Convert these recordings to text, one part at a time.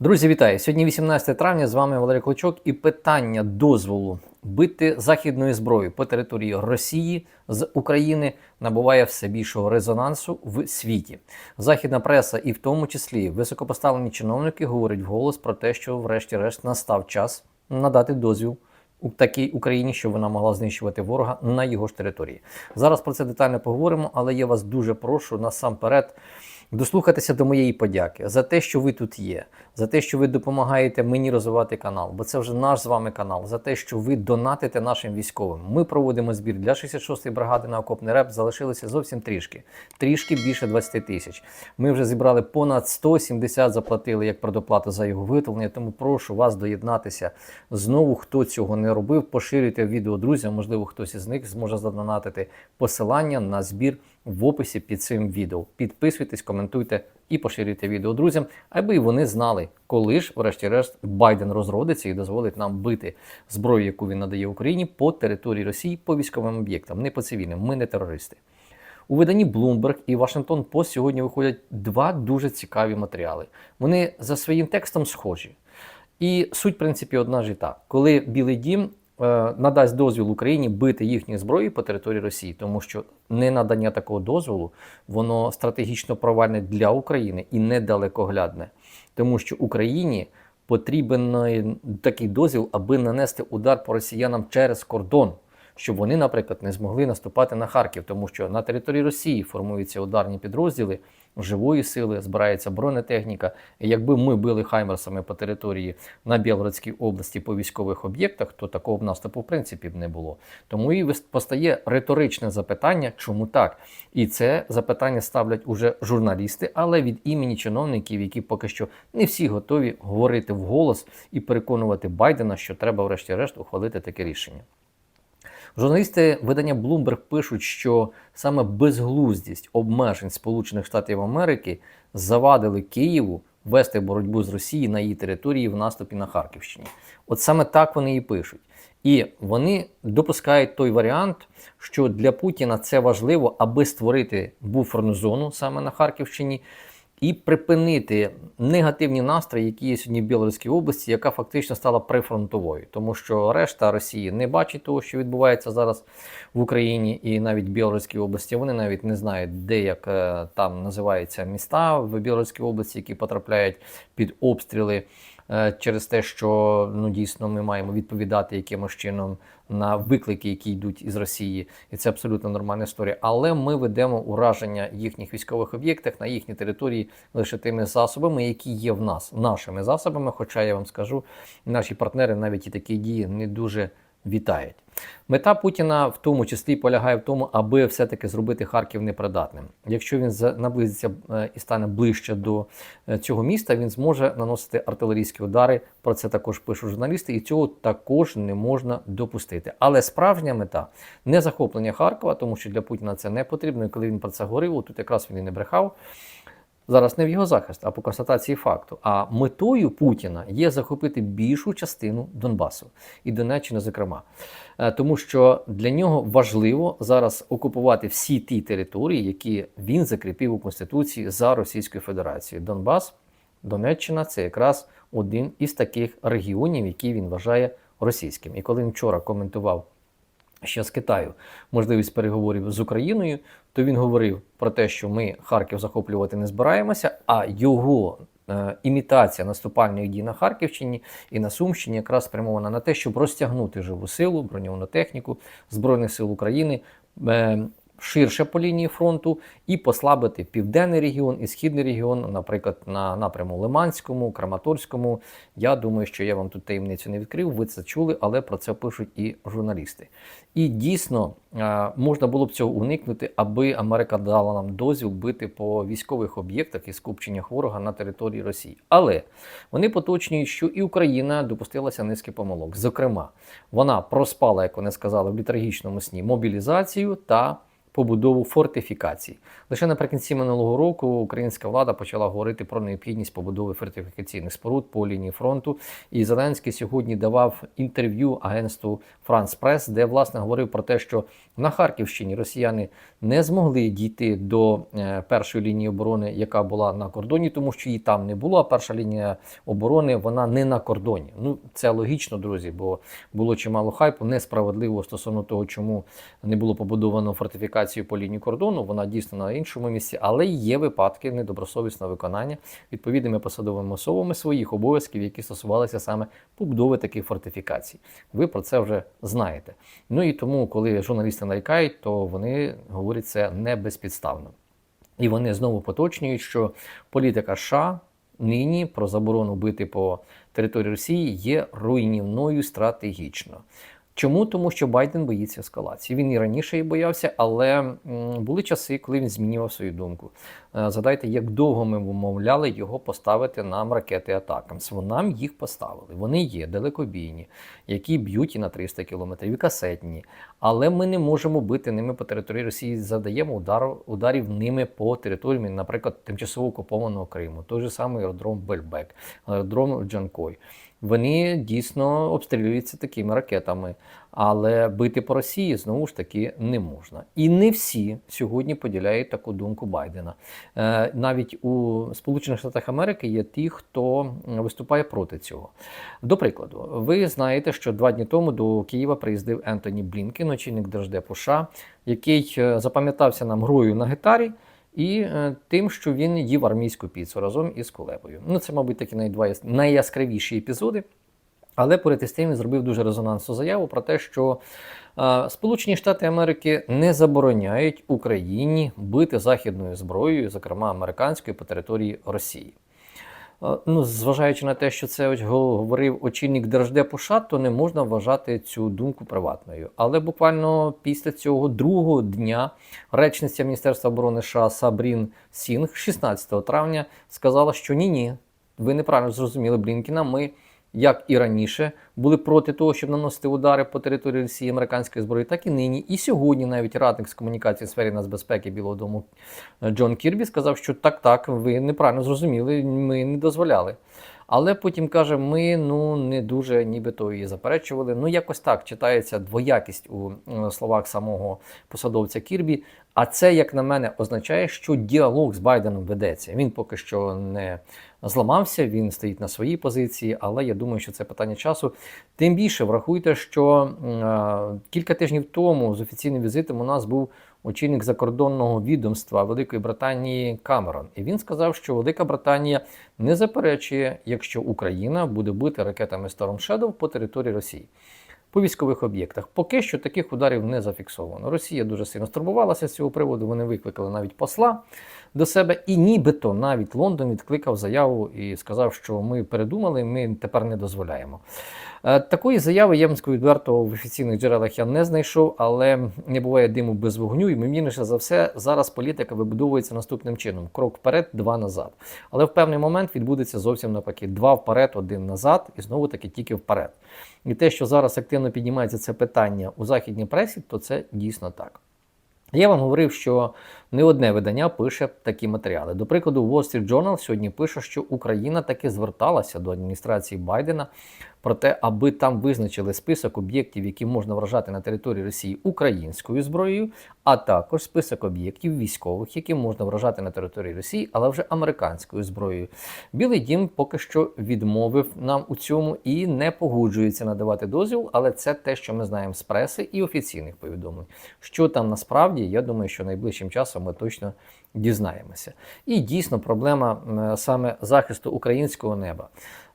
Друзі, вітаю! Сьогодні 18 травня. З вами Валерій Клочок. І питання дозволу бити західною зброєю по території Росії з України набуває все більшого резонансу в світі. Західна преса, і в тому числі високопоставлені чиновники, говорять вголос про те, що, врешті-решт, настав час надати дозвіл. У такій Україні, щоб вона могла знищувати ворога на його ж території. Зараз про це детально поговоримо, але я вас дуже прошу насамперед дослухатися до моєї подяки за те, що ви тут є, за те, що ви допомагаєте мені розвивати канал, бо це вже наш з вами канал, за те, що ви донатите нашим військовим. Ми проводимо збір для 66-ї бригади на окопний реп. Залишилося зовсім трішки, трішки більше 20 тисяч. Ми вже зібрали понад 170 заплатили як предоплату за його виготовлення. Тому прошу вас доєднатися. Знову хто цього не робив, поширюйте відео друзям. Можливо, хтось із них зможе задонатити посилання на збір в описі під цим відео. Підписуйтесь, коментуйте і поширюйте відео друзям, аби вони знали, коли ж, врешті-решт, Байден розродиться і дозволить нам бити зброю, яку він надає Україні по території Росії по військовим об'єктам, не по цивільним. Ми не терористи. У виданні Bloomberg і Washington Post сьогодні виходять два дуже цікаві матеріали. Вони за своїм текстом схожі. І суть, в принципі, одна ж і та. Коли Білий Дім надасть дозвіл Україні бити їхні зброї по території Росії, тому що ненадання такого дозволу воно стратегічно провальне для України і недалекоглядне, тому що Україні потрібен е, такий дозвіл, аби нанести удар по росіянам через кордон. Щоб вони, наприклад, не змогли наступати на Харків, тому що на території Росії формуються ударні підрозділи живої сили, збирається бронетехніка. Якби ми били хаймерсами по території на Білгородській області по військових об'єктах, то такого б наступу в принципі б не було. Тому і постає риторичне запитання, чому так? І це запитання ставлять уже журналісти, але від імені чиновників, які поки що не всі готові говорити вголос і переконувати Байдена, що треба, врешті-решт, ухвалити таке рішення. Журналісти видання Bloomberg пишуть, що саме безглуздість обмежень Сполучених Штатів Америки завадили Києву вести боротьбу з Росією на її території в наступі на Харківщині. От саме так вони і пишуть. І вони допускають той варіант, що для Путіна це важливо, аби створити буферну зону саме на Харківщині і припинити негативні настрої, які є сьогодні в Білоруській області, яка фактично стала прифронтовою, тому що решта Росії не бачить того, що відбувається зараз в Україні і навіть в Білоруській області. Вони навіть не знають, де як е, там називаються міста в Білоруській області, які потрапляють під обстріли. Е, Через те, що ну дійсно ми маємо відповідати якимось чином на виклики, які йдуть із Росії, і це абсолютно нормальна історія. Але ми ведемо ураження їхніх військових об'єктах на їхній території лише тими засобами, які є в нас, нашими засобами. Хоча я вам скажу, наші партнери навіть і такі дії не дуже вітають. Мета Путіна в тому числі полягає в тому, аби все-таки зробити Харків непридатним. Якщо він наблизиться е, і стане ближче до е, цього міста, він зможе наносити артилерійські удари. Про це також пишуть журналісти, і цього також не можна допустити. Але справжня мета не захоплення Харкова, тому що для Путіна це не потрібно. І коли він про це говорив, тут якраз він і не брехав. Зараз не в його захист, а по констатації факту. А метою Путіна є захопити більшу частину Донбасу і Донеччини, зокрема, Е, тому що для нього важливо зараз окупувати всі ті території, які він закріпив у Конституції за Російською Федерацією. Донбас, Донеччина це якраз один із таких регіонів, які він вважає російським. І коли він вчора коментував ще з Китаю можливість переговорів з Україною, то він говорив про те, що ми Харків захоплювати не збираємося, а його е, імітація наступальних дій на Харківщині і на Сумщині якраз спрямована на те, щоб розтягнути живу силу, броньовану техніку Збройних сил України. е, Ширше по лінії фронту і послабити південний регіон і східний регіон, наприклад, на напряму Лиманському, Краматорському. Я думаю, що я вам тут таємницю не відкрив. Ви це чули, але про це пишуть і журналісти. І дійсно е, можна було б цього уникнути, аби Америка дала нам дозвіл бити по військових об'єктах і скупченнях ворога на території Росії. Але вони поточнюють, що і Україна допустилася низки помилок. Зокрема, вона проспала, як вони сказали, в літургічному сні мобілізацію та побудову фортифікацій. Лише наприкінці минулого року українська влада почала говорити про необхідність побудови фортифікаційних споруд по лінії фронту. І Зеленський сьогодні давав інтерв'ю агентству France Press, де власне говорив про те, що на Харківщині росіяни не змогли дійти до е, першої лінії оборони, яка була на кордоні, тому що її там не було. А перша лінія оборони вона не на кордоні. Ну це логічно, друзі, бо було чимало хайпу, несправедливо стосовно того, чому не було побудовано фортифікацію по лінії кордону. Вона дійсно на іншому місці, але є випадки недобросовісного виконання відповідними посадовими особами своїх обов'язків, які стосувалися саме побудови таких фортифікацій. Ви про це вже знаєте. Ну і тому, коли журналісти нарікають, то вони говорять це не безпідставно. І вони знову поточнюють, що політика США нині про заборону бити по території Росії є руйнівною стратегічно. Чому? Тому що Байден боїться ескалації. Він і раніше її боявся, але були часи, коли він змінював свою думку. Е, Згадайте, як довго ми вмовляли його поставити нам ракети Атакамс. Нам їх поставили. Вони є далекобійні, які б'ють і на 300 кілометрів, і касетні. Але ми не можемо бити ними по території Росії. Задаємо удар, ударів ними по території, наприклад, тимчасово окупованого Криму, той же самий аеродром Бельбек, аеродром Джанкой. Вони дійсно обстрілюються такими ракетами, але бити по Росії знову ж таки не можна. І не всі сьогодні поділяють таку думку Байдена. Е, Навіть у Сполучених Штатах Америки є ті, хто виступає проти цього. До прикладу, ви знаєте, що два дні тому до Києва приїздив Ентоні Блінкен, очільник Держдепу США, який е, запам'ятався нам грою на гітарі і е, тим, що він їв армійську піцу разом із Кулебою. Ну, це, мабуть, такі найдва найяскравіші епізоди. Але поряд із тим він зробив дуже резонансну заяву про те, що е, Сполучені Штати Америки не забороняють Україні бити західною зброєю, зокрема американською, по території Росії. Е, Ну, зважаючи на те, що це ось го- говорив очільник Держдепу США, то не можна вважати цю думку приватною. Але буквально після цього другого дня речниця Міністерства оборони США Сабрін Сінг 16 травня сказала, що ні-ні, ви неправильно зрозуміли Блінкіна. Ми, як і раніше, були проти того, щоб наносити удари по території Росії американської зброї, так і нині. І сьогодні навіть радник з комунікації в сфері нацбезпеки Білого Дому е, Джон Кірбі сказав, що так, так, ви неправильно зрозуміли, ми не дозволяли. Але потім каже, ми ну не дуже нібито її заперечували. Ну якось так читається двоякість у е, словах самого посадовця Кірбі. А це, як на мене, означає, що діалог з Байденом ведеться. Він поки що не зламався, він стоїть на своїй позиції, але я думаю, що це питання часу. Тим більше врахуйте, що е, кілька тижнів тому з офіційним візитом у нас був очільник закордонного відомства Великої Британії Камерон. І він сказав, що Велика Британія не заперечує, якщо Україна буде бити ракетами Storm Shadow по території Росії. По військових об'єктах поки що таких ударів не зафіксовано. Росія дуже сильно стурбувалася з цього приводу. Вони викликали навіть посла до себе, і нібито навіть Лондон відкликав заяву і сказав, що ми передумали, ми тепер не дозволяємо. Е, Такої заяви вам відверто в офіційних джерелах я не знайшов, але не буває диму без вогню. І ймовірніше за все, зараз політика вибудовується наступним чином: крок вперед, два назад. Але в певний момент відбудеться зовсім навпаки: два вперед, один назад, і знову таки тільки вперед. І те, що зараз активно піднімається це питання у західній пресі, то це дійсно так. Я вам говорив, що не одне видання пише такі матеріали. До прикладу, Wall Street Journal сьогодні пише, що Україна таки зверталася до адміністрації Байдена про те, аби там визначили список об'єктів, які можна вражати на території Росії українською зброєю, а також список об'єктів військових, які можна вражати на території Росії, але вже американською зброєю. Білий дім поки що відмовив нам у цьому і не погоджується надавати дозвіл, але це те, що ми знаємо з преси і офіційних повідомлень. Що там насправді, я думаю, що найближчим часом ми точно дізнаємося. І дійсно проблема саме захисту українського неба.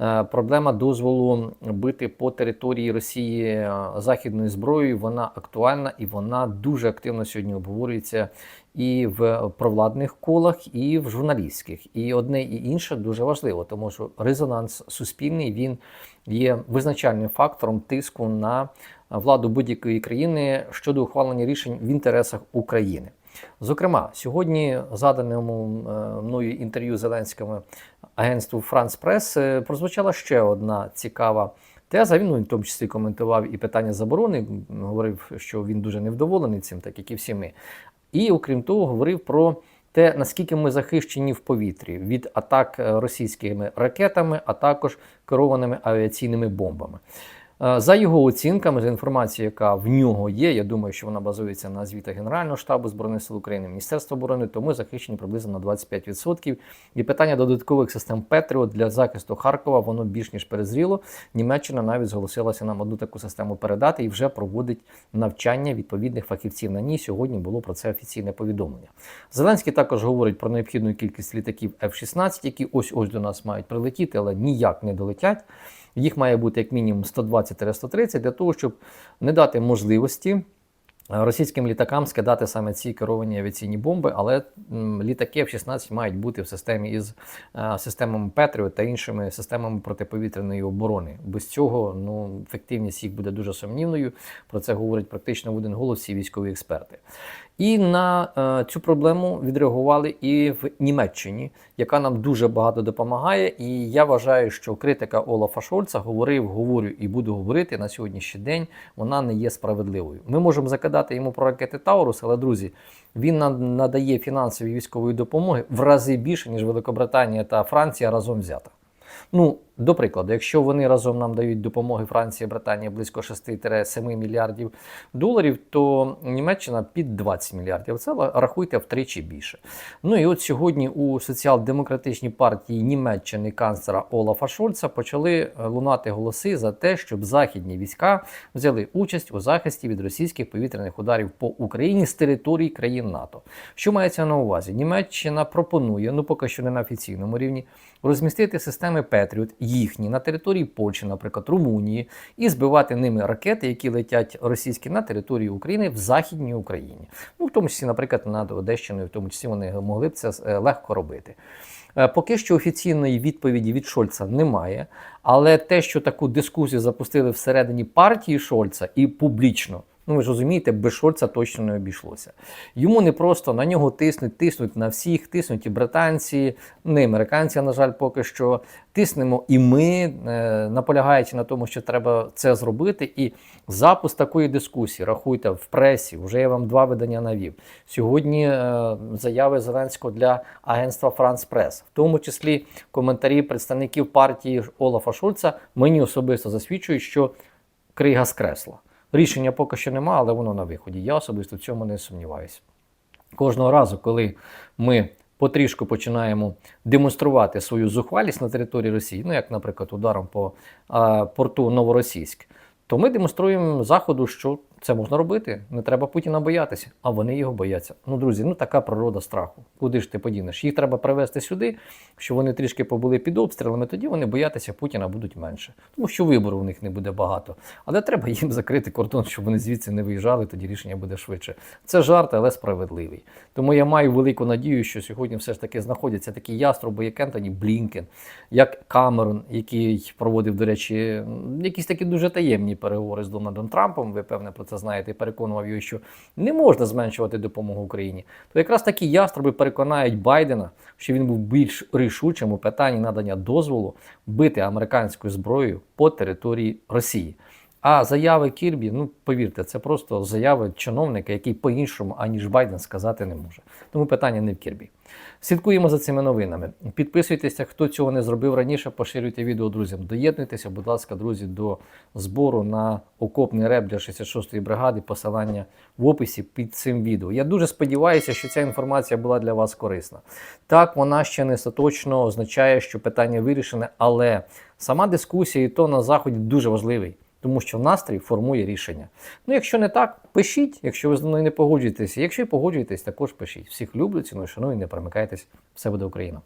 Е, Проблема дозволу бити по території Росії е, західною зброєю, вона актуальна і вона дуже активно сьогодні обговорюється і в провладних колах, і в журналістських. І одне і інше дуже важливо, тому що резонанс суспільний він є визначальним фактором тиску на владу будь-якої країни щодо ухвалення рішень в інтересах України. Зокрема, сьогодні заданому е, мною інтерв'ю Зеленському агентству France Press е, прозвучала ще одна цікава теза. Він ну, в тому числі коментував і питання заборони, говорив, що він дуже невдоволений цим, так як і всі ми. І окрім того, говорив про те, наскільки ми захищені в повітрі від атак е, російськими ракетами, а також керованими авіаційними бомбами. Е, За його оцінками, за інформацією, яка в нього є, я думаю, що вона базується на звітах Генерального штабу Збройних сил України, Міністерства оборони, то ми захищені приблизно на 25%. І питання додаткових систем Петріот для захисту Харкова воно більш ніж перезріло. Німеччина навіть зголосилася нам одну таку систему передати і вже проводить навчання відповідних фахівців на ній. Сьогодні було про це офіційне повідомлення. Зеленський також говорить про необхідну кількість літаків F-16, які ось ось до нас мають прилетіти, але ніяк не долетять. Їх має бути як мінімум 120-130 для того, щоб не дати можливості е, російським літакам скидати саме ці керовані авіаційні бомби, але літаки F-16 мають бути в системі із е, системами Patriot та іншими системами протиповітряної оборони. Без цього ну, ефективність їх буде дуже сумнівною. Про це говорять практично в один голос всі військові експерти. І на е, цю проблему відреагували і в Німеччині, яка нам дуже багато допомагає. І я вважаю, що критика Олафа Шольца говорив, говорю і буду говорити на сьогоднішній день. Вона не є справедливою. Ми можемо закидати йому про ракети Таурус, але друзі, він надає фінансової військової допомоги в рази більше ніж Великобританія та Франція разом взята. Ну, до прикладу, якщо вони разом нам дають допомоги Франції, Британії близько 6-7 мільярдів доларів, то Німеччина під 20 мільярдів. Це рахуйте втричі більше. Ну і от сьогодні у соціал-демократичній партії Німеччини канцлера Олафа Шольца почали е, лунати голоси за те, щоб західні війська взяли участь у захисті від російських повітряних ударів по Україні з території країн НАТО. Що мається на увазі? Німеччина пропонує, ну поки що не на офіційному рівні, розмістити системи Петріот їхні на території Польщі, наприклад, Румунії, і збивати ними ракети, які летять російські на території України в Західній Україні. Ну, в тому числі, наприклад, над Одещиною, в тому числі вони могли б це е, легко робити. Е, Поки що офіційної відповіді від Шольца немає, але те, що таку дискусію запустили всередині партії Шольца і публічно. Ну, ви ж розумієте, без Шольца точно не обійшлося. Йому не просто на нього тиснуть, тиснуть на всіх, тиснуть і британці, не американці, на жаль, поки що. Тиснемо і ми, е, наполягаючи на тому, що треба це зробити. І запуск такої дискусії, рахуйте, в пресі, вже я вам два видання навів. Сьогодні е, заяви Зеленського для агентства Франс Прес, в тому числі коментарі представників партії Олафа Шульца, мені особисто засвідчують, що крига скресла. Рішення поки що немає, але воно на виході. Я особисто в цьому не сумніваюся. Кожного разу, коли ми потрішку починаємо демонструвати свою зухвалість на території Росії, ну як, наприклад, ударом по а, порту Новоросійськ, то ми демонструємо Заходу, що це можна робити. Не треба Путіна боятися, а вони його бояться. Ну, друзі, ну така природа страху. Куди ж ти подінеш? Їх треба привезти сюди, щоб вони трішки побули під обстрілами. Тоді вони боятися Путіна будуть менше, тому що вибору у них не буде багато. Але треба їм закрити кордон, щоб вони звідси не виїжджали. Тоді рішення буде швидше. Це жарт, але справедливий. Тому я маю велику надію, що сьогодні все ж таки знаходяться такі яструби, як Ентоні Блінкен, як Камерон, який проводив, до речі, якісь такі дуже таємні переговори з Дональдом Трампом. Ви певне про це знаєте, і переконував його, що не можна зменшувати допомогу Україні. То якраз такі яструби переконають Байдена, що він був більш рішучим у питанні надання дозволу бити американською зброєю по території Росії. А заяви Кірбі, ну повірте, це просто заяви чиновника, який по-іншому, аніж Байден сказати не може. Тому питання не в Кірбі. Слідкуємо за цими новинами. Підписуйтеся, хто цього не зробив раніше, поширюйте відео друзям. Доєднуйтеся, будь ласка, друзі, до збору на окопний реп для 66-ї бригади. Посилання в описі під цим відео. Я дуже сподіваюся, що ця інформація була для вас корисна. Так, вона ще не остаточно означає, що питання вирішене, але сама дискусія і то на заході дуже важливий. Тому що настрій формує рішення. Ну, якщо не так, пишіть, якщо ви з мною не погоджуєтеся. Якщо і погоджуєтесь, також пишіть. Всіх люблю, ціную, шаную, не перемикайтесь. Все буде Україна.